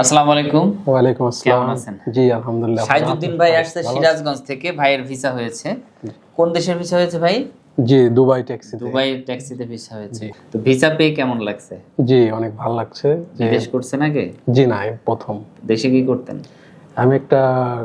আসসালামু আলাইকুম। ওয়ালাইকুম আসসালাম। কেমন আছেন? জি আলহামদুলিল্লাহ সাইজুদ্দিন ভাই আসছে সিরাজগঞ্জ থেকে। ভাইয়ের ভিসা হয়েছে। কোন দেশের ভিসা হয়েছে ভাই? জি দুবাই ট্যাক্সি দুবাই ট্যাক্সিতে ভিসা হয়েছে। তো ভিসা পেয়ে কেমন লাগছে? জি অনেক ভালো লাগছে। বিদেশ করছেন আগে? জি না প্রথম। দেশে কি করতেন? আমি একটা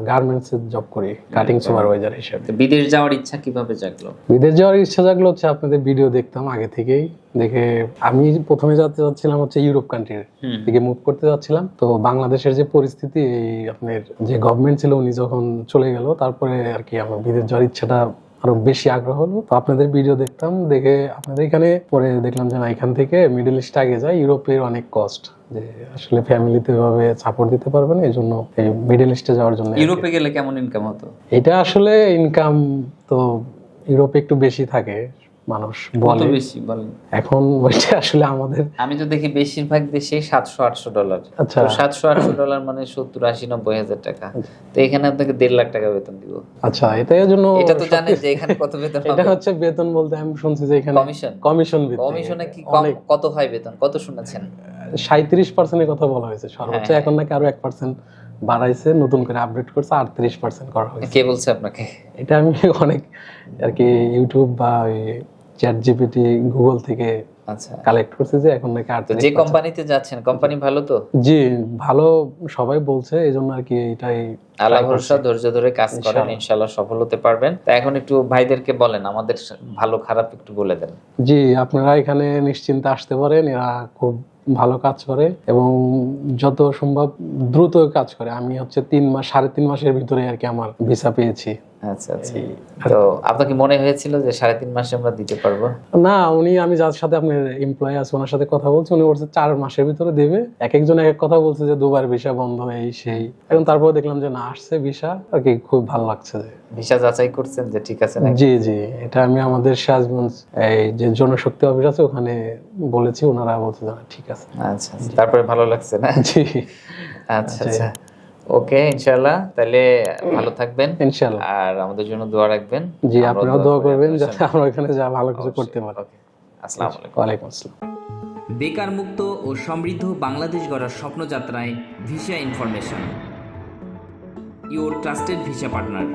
গার্মেন্টস এর জব করি কাটিং সুপারভাইজার হিসেবে। বিদেশ যাওয়ার ইচ্ছা কীভাবে জাগলো? বিদেশ যাওয়ার ইচ্ছা জাগলো হচ্ছে আপনাদের ভিডিও দেখতাম আগে থেকেই। দেখে আমি প্রথমে যেতে চাচ্ছিলাম হচ্ছে ইউরোপ কান্ট্রির। দিকে মুভ করতে যাচ্ছিলাম। তো বাংলাদেশের যে পরিস্থিতি এই আপনার যে গভর্নমেন্ট ছিল উনি যখন চলে গেল তারপরে আর কি আমার বিদেশ যাওয়ার ইচ্ছাটা আরও বেশি আগ্রহ হলো। তো আপনাদের ভিডিও দেখতাম দেখে আপনাদের এখানে পরে দেখলাম যে না এখান থেকে মিডল ইস্ট আগে যায় ইউরোপের অনেক কস্ট যে আসলে ফ্যামিলিতে এভাবে সাপোর্ট দিতে পারবে না এই জন্য এই মিডল ইস্টে যাওয়ার জন্য ইউরোপে গেলে কেমন ইনকাম হতো? এটা আসলে ইনকাম তো ইউরোপে একটু বেশি থাকে। মানুষ বলে। বেশি বলেন। এখন ওইটা আসলে আমাদের আমি তো দেখি বেশিরভাগ দেশে সাতশো আটশো ডলার। আচ্ছা। সাতশো আটশো ডলার মানে সত্তর আশি নব্বই হাজার টাকা। তো এখানে আপনাকে দেড় লাখ টাকা বেতন দিব। আচ্ছা এটা এর জন্য এটা তো জানেন যে এখানে কত বেতন এটা হচ্ছে বেতন বলতে আমি শুনছি যে এখানে কমিশন। কমিশন কমিশনে কি কত হয় বেতন? কত শুনেছেন? সাঁত্রিশ পার্সেন্টের কথা বলা হয়েছে। সর্বোচ্চ হ্যাঁ। এখন নাকি আরও এক পার্সেন্ট বাড়াইছে নতুন করে আপডেট করছে আটত্রিশ পার্সেন্ট করা হয়েছে। কে বলছে আপনাকে? এটা আমি অনেক আর কি ইউটিউব বা চ্যাট জিপিটি গুগল থেকে আচ্ছা। কালেক্ট করছে যে এখন নাকি আটত্রিশ যে কোম্পানিতে যাচ্ছেন কোম্পানি ভালো তো? জি ভালো সবাই বলছে এই জন্য আর কি এটাই আল্লাহ ভরসা ধৈর্য ধরে কাজ করেন ইনশাল্লাহ সফল হতে পারবেন। তা এখন একটু ভাইদেরকে বলেন আমাদের ভালো খারাপ একটু বলে দেন। জি আপনারা এখানে নিশ্চিন্তে আসতে পারেন এরা খুব ভালো কাজ করে এবং যত সম্ভব দ্রুত কাজ করে। আমি হচ্ছে তিন মাস সাড়ে তিন মাসের ভিতরে আর কি আমার ভিসা পেয়েছি। আচ্ছা আচ্ছা। তো আপনার মনে হয়েছিল যে সাড়ে তিন মাসে আমরা দিতে পারব? না উনি আমি যার সাথে আপনার এমপ্লয় আছে ওনার সাথে কথা বলছি উনি বলছে চার মাসের ভিতরে দেবে। এক একজন এক এক কথা বলছে যে দুবার ভিসা বন্ধ এই সেই। এখন তারপর দেখলাম যে না আসছে ভিসা আর কি খুব ভালো লাগছে যে। ভিসা যাচাই করছেন যে ঠিক আছে জি জি। এটা আমি আমাদের সিরাজগঞ্জ এই যে জনশক্তি অফিস আছে ওখানে বলেছি ওনারা বলছে ঠিক আছে আচ্ছা আচ্ছা। তারপরে ভালো লাগছে না? জি। আচ্ছা আচ্ছা। ওকে ইনশাল্লাহ তাহলে ভালো থাকবেন। ইনশাল্লাহ আর আমাদের জন্য দোয়া রাখবেন। জি আপনারাও দোয়া করবেন যাতে আমরা এখানে যা ভালো কিছু করতে পারি। ওকে আসসালামু আলাইকুম। ওয়ালাইকুম আসসালাম। বেকার মুক্ত ও সমৃদ্ধ বাংলাদেশ গড়ার স্বপ্নযাত্রায় visa information. Your trusted visa partner.